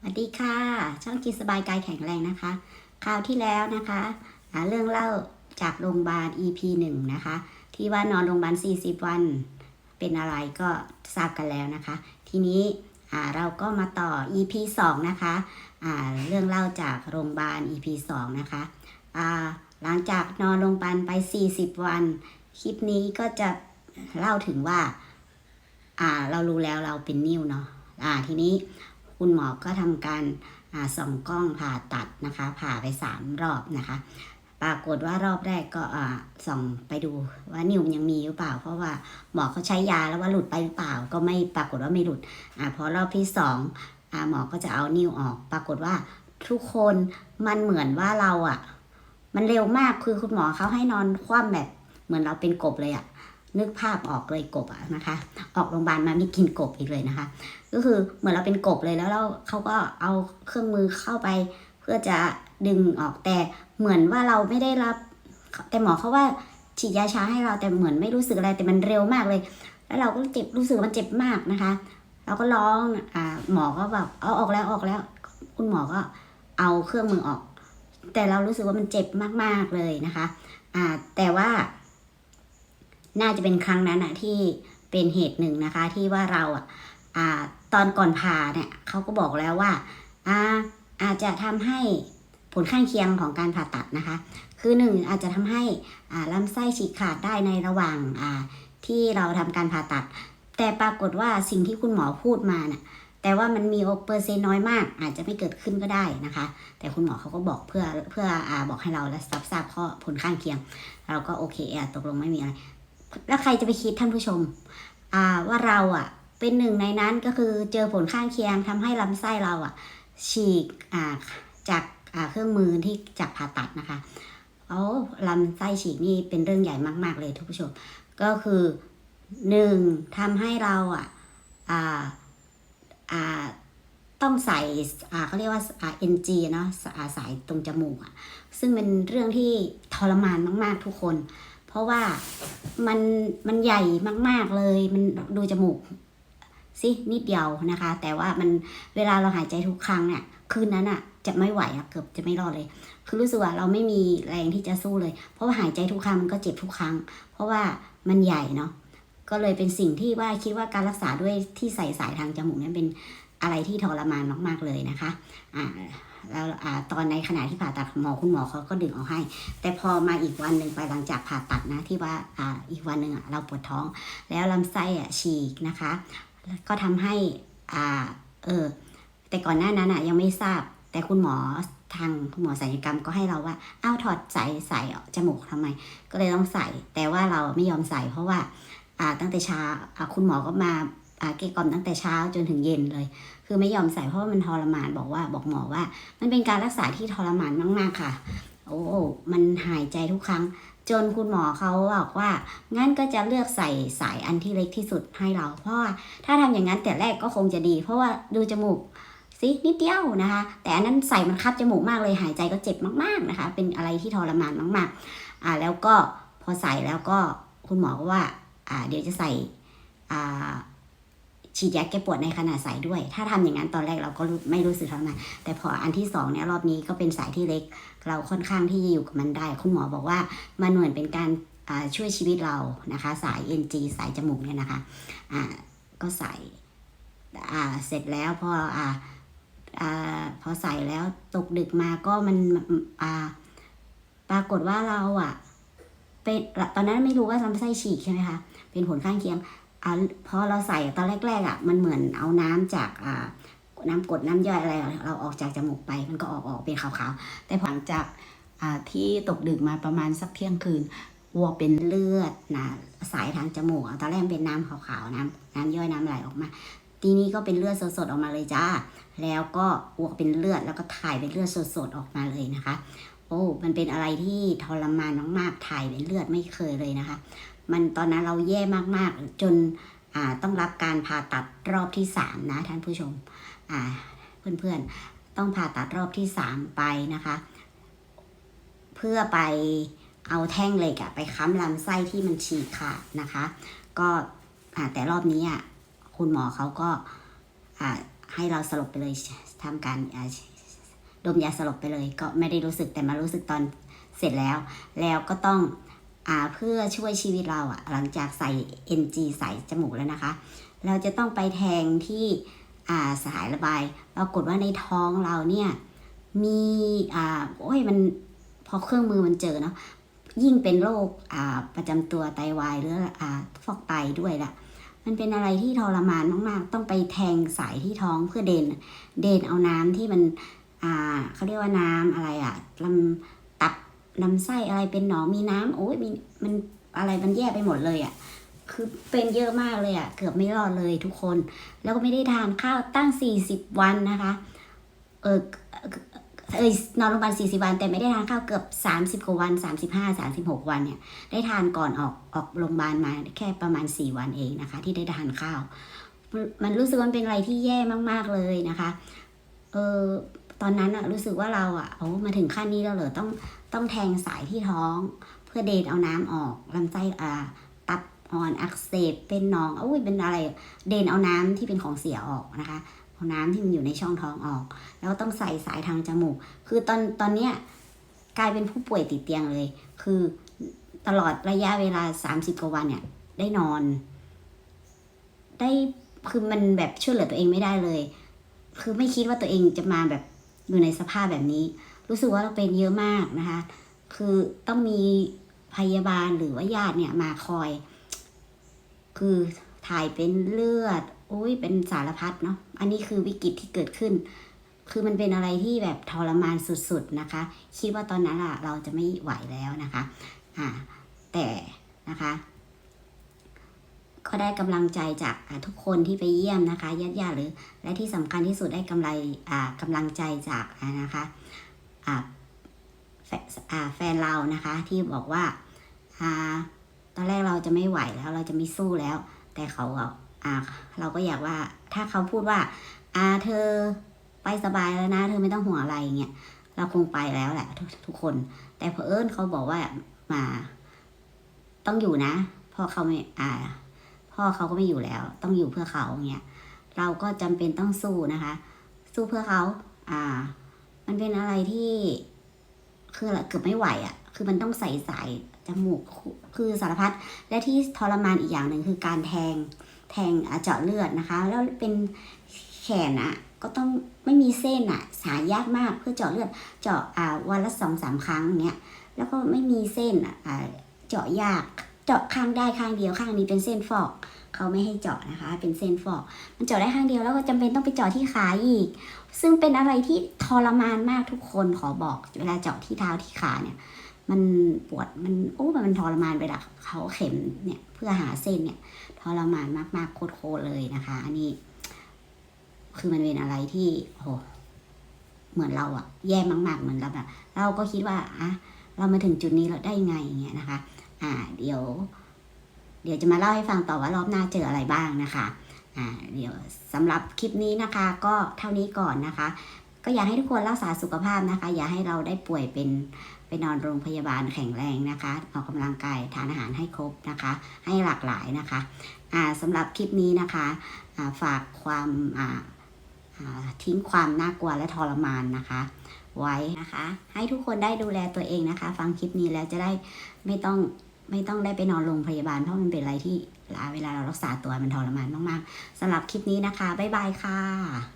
สวัสดีค่ะ ช่องจิตสบายกายแข็งแรงนะคะ คราวที่แล้วนะคะเรื่องเล่าจากโรงพยาบาล EP 1 นะคะ ที่ว่านอนโรงพยาบาล 40 วัน เป็นอะไรก็ทราบกันแล้วนะคะ ทีนี้เราก็มาต่อ EP 2 นะคะเรื่องเล่าจากโรงพยาบาล EP 2 นะคะหลังจากนอนโรงพยาบาลไป 40 วัน คลิปนี้ก็จะเล่าถึงว่าเรารู้แล้วเราเป็นนิ้วเนาะอ่าทีนี้ คุณหมอก็ทำการส่องกล้องผ่าตัดนะคะ ผ่าไปสามรอบนะคะ ปรากฏว่ารอบแรกก็ส่องไปดูว่านิ้วมันยังมีหรือเปล่า เพราะว่าหมอเขาใช้ยาแล้วว่าหลุดไปหรือเปล่า ก็ไม่ปรากฏว่าไม่หลุดอ่าพอรอบที่สองหมอก็จะเอานิ้วออก ปรากฏว่าทุกคนมันเหมือนว่าเราอะ มันเร็วมากคือคุณหมอเขาให้นอนคว่ำแบบเหมือนเราเป็นกบเลยอะ นึกภาพออกเลยกบอะนะคะ ออกโรงพยาบาลมาไม่กินกบอีกเลยนะคะ ก็คือเหมือนเราเป็นกบเลยแล้วเราเขาก็เอาเครื่องมือเข้าไป เพื่อจะดึงออกแต่เหมือนว่าเราไม่ได้รับ แต่หมอเขาว่าฉีดยาช้าให้เราแต่เหมือนไม่รู้สึกอะไรแต่มันเร็วมากเลย แล้วเราก็เจ็บรู้สึกว่ามันเจ็บมากนะคะ เราก็ร้องอ่าหมอก็แบบเอาออกแล้วออกแล้ว คุณหมอก็เอาเครื่องมือออก แต่เรารู้สึกว่ามันเจ็บมากๆเลยนะคะอ่าแต่ว่า น่าจะเป็นครั้งนั้นอะที่เป็นเหตุหนึ่งนะคะที่ว่าเราอะอ่าตอนก่อนผ่าเนี่ยเขาก็บอกแล้วว่าอ่าอาจจะทำให้ผลข้างเคียงของการผ่าตัดนะคะ คือหนึ่งอาจจะทำให้อ่าลำไส้ฉีกขาดได้ในระหว่างอ่าที่เราทำการผ่าตัด แต่ปรากฏว่าสิ่งที่คุณหมอพูดมาเนี่ยแต่ว่ามันมีโอเปอร์เซ็นต์น้อยมาก อาจจะไม่เกิดขึ้นก็ได้นะคะ แต่คุณหมอเขาก็บอกเพื่อเพื่ออบอกให้เราและรับทราบข้อผลข้างเคียง เราก็โอเคอะตกลงไม่มีอะไร แล้วใครจะไปคิดท่านผู้ชมว่าเราอะเป็นหนึ่งในนั้นก็คือเจอผลข้างเคียงทำให้ลำไส้เราอะฉีกจากเครื่องมือที่จากผ่าตัดนะคะเอาลำไส้ฉีกนี่เป็นเรื่องใหญ่มาก ๆ เลยทุกผู้ชม ก็คือหนึ่งทำให้เราอะอ่าอ่าต้องใส่อ่าเขาเรียกว่าอ่า NG เนาะอ่าสายตรงจมูกอะซึ่งเป็นเรื่องที่ทรมานมาก ๆ ทุกคน ราะว่ามันมันใหญ่มาก ๆเลย มันดูจมูกสินิดเดียวนะคะ แต่ว่ามันเวลาเราหายใจทุกครั้งเนี่ยคืนนั้นอะจะไม่ไหวอะเกือบจะไม่รอดเลย คือรู้สึกว่าเราไม่มีแรงที่จะสู้เลย เพราะว่าหายใจทุกครั้งมันก็เจ็บทุกครั้ง เพราะว่ามันใหญ่เนาะก็เลยเป็นสิ่งที่ว่าคิดว่าการรักษาด้วยที่ใส่สายทางจมูกเนี่ยเป็นอะไรที่ทรมานมาก ๆเลยนะคะอ่า แล้วอตอนในขณะที่ผ่าตัดหมอคุณหมอเขาก็ดึงออกให้ แต่พอมาอีกวันหนึ่งไปหลังจากผ่าตัดนะที่ว่าอ่าอีกวันหนึ่งเราปวดท้อง แล้วลำไส้อะฉีกนะคะ ก็ทำให้อ่าเออแต่ก่อนหน้านั้นอะยังไม่ทราบ แต่คุณหมอทางคุณหมอศัลยกรรมก็ให้เราว่าอ้าวถอดใสายสายออกจมูกทำไม ก็เลยต้องใส่ แต่ว่าเราไม่ยอมใส่เพราะว่าอ่าตั้งแต่เช้าคุณหมอก็มาอ่า เกลี้ยกล่อมตั้งแต่เช้าจนถึงเย็นเลย คือไม่ยอมใส่เพราะว่ามันทรมานบอกว่าบอกหมอว่า มันเป็นการรักษาที่ทรมานมาก ๆค่ะ โอ้มันหายใจทุกครั้ง จนคุณหมอเขาบอกว่า งั้นก็จะเลือกใส่สายอันที่เล็กที่สุดให้เรา เพราะว่าถ้าทำอย่างนั้นแต่แรกก็คงจะดี เพราะว่าดูจมูกสินิดเดียวนะคะ แต่อันนั้นใส่มันคับจมูกมากเลยหายใจก็เจ็บมากๆนะคะ เป็นอะไรที่ทรมานมากๆอ่าแล้วก็พอใส่แล้วก็คุณหมอก็ว่าอ่าเดี๋ยวจะใส่อ่า ฉีดยาแก้ปวดในขณะใส่ด้วย ถ้าทำอย่างนั้นตอนแรกเราก็รู้ไม่รู้สึกทรมานแต่พออันที่สองเนี่ยรอบนี้ก็เป็นสายที่เล็ก เราค่อนข้างที่จะอยู่กับมันได้ คุณหมอบอกว่ามันเหมือนเป็นการช่วยชีวิตเรานะคะ สาย NG สายจมูกเนี่ยนะคะอ่าก็ใส่เสร็จแล้วพออพอใส่แล้วตกดึกมาก็มันปรากฏว่าเราอะเป็นตอนนั้นไม่รู้ว่าลำไส้ฉีกใช่ไหมคะ เป็นผลข้างเคียง อ่าพอเราใส่ตอนแรกๆอะมันเหมือนเอาน้ำจากอ่าน้ำกดน้ำย่อยอะไรเราออกจากจมูกไปมันก็ออกออกเป็นขาวๆแต่หลังจากที่ตกดึกมาประมาณสักเที่ยงคืนวัวเป็นเลือดนะสายทางจมูกตอนแรกเป็นน้ำขาวๆน้ำน้ำย่อยน้ำไหลออกมา ทีนี้ก็เป็นเลือดสดๆออกมาเลยจ้า แล้วก็อ้วกเป็นเลือดแล้วก็ถ่ายเป็นเลือดสดๆออกมาเลยนะคะ โอ้มันเป็นอะไรที่ทรมานมากๆถ่ายเป็นเลือดไม่เคยเลยนะคะ มันตอนนั้นเราแย่มากๆ จนต้องรับการผ่าตัดรอบที่สามนะท่านผู้ชมเพื่อนๆ ต้องผ่าตัดรอบที่สามไปนะคะ เพื่อไปเอาแท่งเหล็กอะไปค้ำลำไส้ที่มันฉีกขาดนะคะ ก็แต่รอบนี้อะคุณหมอเขาก็ให้เราสลบไปเลยทำการดมยาสลบไปเลย ก็ไม่ได้รู้สึกแต่มารู้สึกตอนเสร็จแล้ว แล้วก็ต้อง เพื่อช่วยชีวิตเราอะหลังจากใส่ NG ใส่จมูกแล้วนะคะ เราจะต้องไปแทงที่อ่าสายระบาย ปรากฏว่าในท้องเราเนี่ยมีอ่าโอ้ยมันพอเครื่องมือมันเจอเนาะยิ่งเป็นโรคอ่าประจำตัวไตวายหรืออ่าฟอกไตด้วยล่ะมันเป็นอะไรที่ทรมานมากๆ ต้องไปแทงสายที่ท้องเพื่อเดนเดนเอาน้ำที่มันอ่าเขาเรียกว่าน้ำอะไรอะลำ ลำไส้อะไรเป็นหนองมีน้ำโอ้ยมีมันอะไรมันแย่ไปหมดเลยอะคือเป็นเยอะมากเลยอะเกือบไม่รอดเลยทุกคน แล้วก็ไม่ได้ทานข้าวตั้ง40วันนะคะ เออเอยนอนโรงพยาบาล40วัน แต่ไม่ได้ทานข้าวเกือบ30กว่าวัน35 36วันเนี่ย ได้ทานก่อนออกออกโรงพยาบาลมาแค่ประมาณ4วันเองนะคะ ที่ได้ทานข้าว มันรู้สึกว่าเป็นอะไรที่แย่มาก ๆเลยนะคะ เออตอนนั้นอะรู้สึกว่าเราอะโอ้มาถึงขั้นนี้แล้วเหรอต้อง ต้องแทงสายที่ท้อง เพื่อเดนเอาน้ำออกลำไส้อ่าตับอ่อนอักเสบเป็นหนองอุ้ยเป็นอะไร เดนเอาน้ำที่เป็นของเสียออกนะคะเอาน้ำที่มันอยู่ในช่องท้องออก แล้วต้องใส่สายทางจมูก คือตอนตอนเนี้ยกลายเป็นผู้ป่วยติดเตียงเลย คือตลอดระยะเวลา 30 กว่าวันเนี่ย ได้นอน ได้คือมันแบบช่วยเหลือตัวเองไม่ได้เลย คือไม่คิดว่าตัวเองจะมาแบบอยู่ในสภาพแบบนี้ รู้สึกว่าเราเป็นเยอะมากนะคะ คือต้องมีพยาบาลหรือว่าญาติเนี่ยมาคอย คือถ่ายเป็นเลือดอุ้ยเป็นสารพัดเนาะอันนี้คือวิกฤตที่เกิดขึ้น คือมันเป็นอะไรที่แบบทรมานสุดๆนะคะ คิดว่าตอนนั้นอะเราจะไม่ไหวแล้วนะคะอ่าแต่นะคะก็ได้กำลังใจจากทุกคนที่ไปเยี่ยมนะคะญาติญาติๆหรือ และที่สำคัญที่สุดได้กำไรอ่ากำลังใจจากนะคะ แฟนเรานะคะ ที่บอกว่าอตอนแรกเราจะไม่ไหวแล้วเราจะไม่สู้แล้ว แต่เขาเราก็อยากว่าถ้าเขาพูดว่าอาเธอไปสบายแล้วนะ เธอไม่ต้องห่วงอะไรอย่างเงี้ยเราคงไปแล้วแหละทุกทุกคน แต่เพอเอิญเขาบอกว่ามาต้องอยู่นะพ่อเขาไม่อ่า พ่อเขาก็ไม่อยู่แล้ว ต้องอยู่เพื่อเขาเงี้ยเราก็จำเป็นต้องสู้นะคะ สู้เพื่อเขาอ่า มันเป็นอะไรที่ คือเกือบไม่ไหวอะ่ะ คือมันต้องใส่สายจมูก คือสารพัด และที่ทรมานอีกอย่างหนึ่งคือการแทง แทงเจาะเลือดนะคะ แล้วเป็นแขนอะ่ะ ก็ต้องไม่มีเส้นอะ่ะ สายยากมากเพื่อเจาะเลือด เจาะอ่าวันละสองสามครั้งเงี้ย แล้วก็ไม่มีเส้นอะอ่าเจาะยาก เจาะข้างได้ข้างเดียวข้างนี้เป็นเส้นฟอกเขาไม่ให้เจาะนะคะ เป็นเส้นฟอก มันเจาะได้ข้างเดียวแล้วก็จำเป็นต้องไปเจาะที่ขาอีก ซึ่งเป็นอะไรที่ทรมานมากทุกคนขอบอกเวลาเจาะที่เท้าที่ขาเนี่ย มันปวดมันโอ้มันทรมานเวลาเขาเข็มเนี่ยเพื่อหาเส้นเนี่ยทรมานมากๆโคตรๆเลยนะคะ อันนี้ คือมันเป็นอะไรที่โอ้เหมือนเราอะแย่มาก ๆ เหมือนเราแบบเราก็คิดว่าอะเรามาถึงจุดนี้เราได้ไงอย่างเงี้ยนะคะ อ่าเดี๋ยว เดี๋ยวจะมาเล่าให้ฟังต่อว่ารอบหน้าเจออะไรบ้างนะคะอ่าเดี๋ยวสำหรับคลิปนี้นะคะ ก็เท่านี้ก่อนนะคะ ก็อยากให้ทุกคนรักษาสุขภาพนะคะ อย่าให้เราได้ป่วยเป็นไปนอนโรงพยาบาลแข็งแรงนะคะออกกำลังกายทานอาหารให้ครบนะคะ ให้หลากหลายนะคะอ่าสำหรับคลิปนี้นะคะอ่าฝากความอ่าทิ้งความน่ากลัวและทรมานนะคะ ไว้นะคะ ให้ทุกคนได้ดูแลตัวเองนะคะ ฟังคลิปนี้แล้วจะได้ไม่ต้อง ไม่ต้องได้ไปนอนโรงพยาบาลเพราะมันเป็นอะไรที่เวลาเรารักษาตัวมันทรมานมากๆสำหรับคลิปนี้นะคะ บ๊ายบายค่ะ